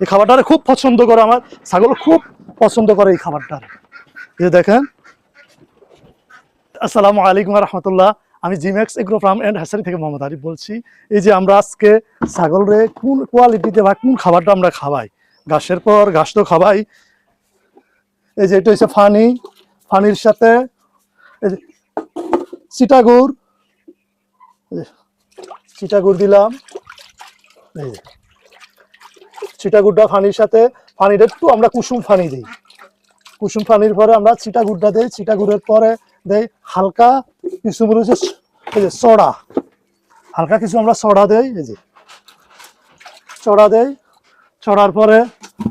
এই খাবারটা খুব পছন্দ করে আমার। ছাগল খুব পছন্দ করে এই খাবারটা এই দেখেন। আসসালামু আলাইকুম রহমতুল্লাহ। আমি GMax agro farm and hatchery থেকে মোহাম্মদ আরিফ বলছি। এই যে আমরা আজকে ছাগলরে কোন কোয়ালিটিতে বা কোন খাবারটা আমরা খাওয়াই? ঘাসের পর ঘাস তো খাওয়াই। এই যে এটা হচ্ছে ফানি। ফানির সাথে এই চিটাগুড় চিটাগুড় দিলাম। এই চিটাগুড়টা ফানির সাথে ফানিটা একটু আমরা কুসুম ফানি দিই। কুসুম ফানির পরে আমরা চিটাগুড়টা দিই চিটাগুড়ের পরে দেই হালকা কিছু বলে হচ্ছে এই যে সড়া। হালকা কিছু আমরা সড়া দেই, এই যে। চড়া দেই চড়ার পরে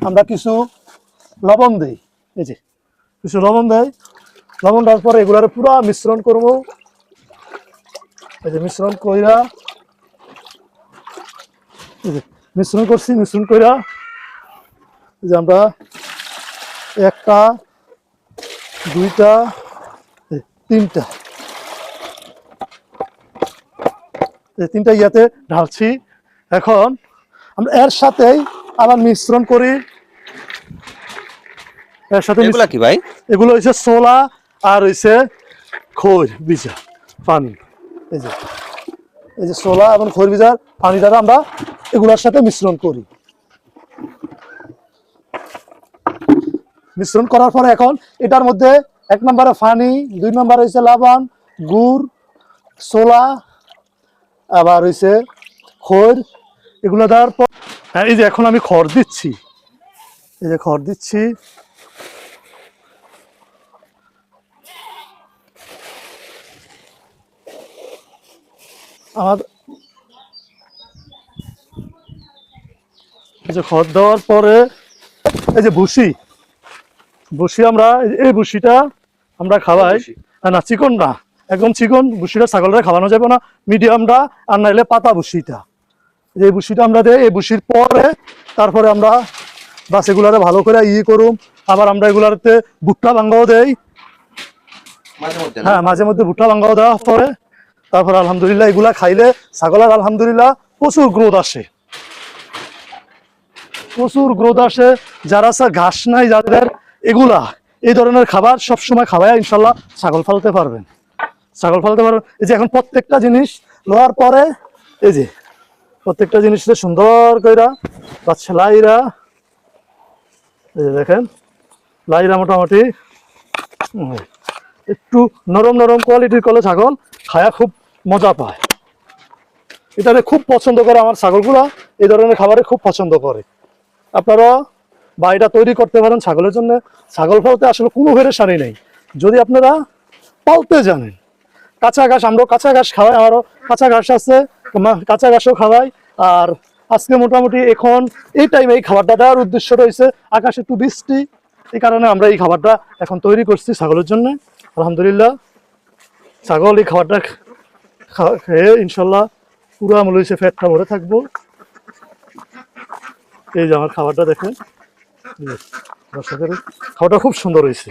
আমরা কিছু লবণ দেই, এই যে। কিছু লবণ দেয় লবণ দেওয়ার পরে এগুলার পুরা মিশ্রণ করব। এই যে মিশ্রণ কইরা মিশ্রণ করছি মিশ্রণ এই যে আমরা একটা দুইটা তিনটা। তিনটা ইয়াতে ঢালছি। এখন আমরা এর সাথেই আবার মিশ্রণ করি। এর সাথে এগুলা কি ভাই? এগুলো হচ্ছে সোলা আর হচ্ছে খৈর বীজা পানি। এই যে এই যে সোলা এবং খৈর বীজার পানি দ্বারা আমরা এগুলোর সাথে মিশ্রণ করি। মিশ্রণ করার পরে এখন এটার মধ্যে এক নম্বরে ফানি দুই নম্বরে হচ্ছে লবণ গুড় সোলা আবার হচ্ছে খৈর। এগুলো দেওয়ার পর হ্যাঁ, এই যে এখন আমি খড় দিচ্ছি। এই যে খড় দিচ্ছি। আমার যে খড় দেওয়ার পরে এই যে ভুসি ভুসি আমরা এই- ভুসিটা আমরা খাওয়াই। না চিকন না একদম চিকন ভুসিটা ছাগলরা খাওয়ানো যাবে না মিডিয়ামটা আর নাইলে পাতা ভুসিটা। এই ভুসিটা আমরা দেই এই ভুসির পরে তারপরে আমরা বাস এগুলারে ভালো করে ইয়ে করুম। আবার আমরা এগুলাতে ভুট্টা ভাঙ্গাও দেই? হ্যাঁ মাঝে মধ্যে ভুট্টা ভাঙ্গাও দেওয়া পরে তারপর আলহামদুলিল্লাহ এগুলা খাইলে ছাগলের আলহামদুলিল্লাহ প্রচুর গ্রোথ আসে। প্রচুর গ্রোথ আসে। যারা স্যার ঘাস নাই যাদের, এগুলা, এই ধরনের খাবার সব সময় খাওয়ায়, ইনশাল্লাহ ছাগল ফালতে পারবেন। ছাগল ফালতে পারবেন। এই যে এখন প্রত্যেকটা জিনিস লওয়ার পরে, এই যে প্রত্যেকটা জিনিস সুন্দর কইরা বাচ্চা লাইরা এই যে দেখেন, লাইরা মোটামুটি একটু নরম নরম কোয়ালিটির কলে ছাগল খায়া খুব মজা পায়। এটারে খুব পছন্দ করে আমার ছাগলগুলা, এই ধরনের খাবারে খুব পছন্দ করে। আপনারা বা এটা তৈরি করতে পারেন ছাগলের জন্য। ছাগল পালতে আসলে কোনো পেরেশানি নেই। যদি আপনারা পালতে জানেন, কাঁচা ঘাস আমরাও কাঁচা ঘাস খাওয়াই, আমারও কাঁচা ঘাস আছে কাঁচা ঘাসও খাওয়াই। আর আজকে মোটামুটি এখন এই টাইমে এই খাবারটা দেওয়ার উদ্দেশ্য রয়েছে, আকাশে একটু বৃষ্টি, এই কারণে আমরা এই খাবারটা এখন তৈরি করছি ছাগলের জন্য। আলহামদুলিল্লাহ, ছাগল এই খাবারটা খেয়ে ইনশাল্লাহ পুরা মনে হয়েছে ফ্যাটটা ভরে থাকব। এই যে আমার খাবারটা দেখেন। দর্শকের, খাবারটা খুব সুন্দর হয়েছে।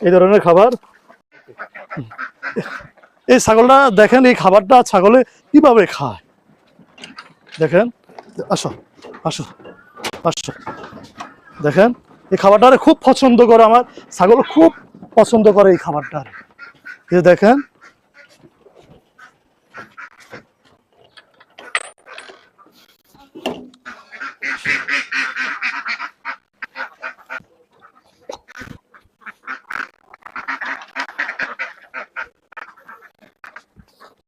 এই ধরনের খাবার। এই ছাগলটা দেখেন, এই খাবারটা ছাগলে কীভাবে খায়? দেখেন, আসো আসো আসো। দেখেন, এই খাবারটা খুব পছন্দ করে আমার। ছাগল খুব পছন্দ করে এই খাবারটা দেখেন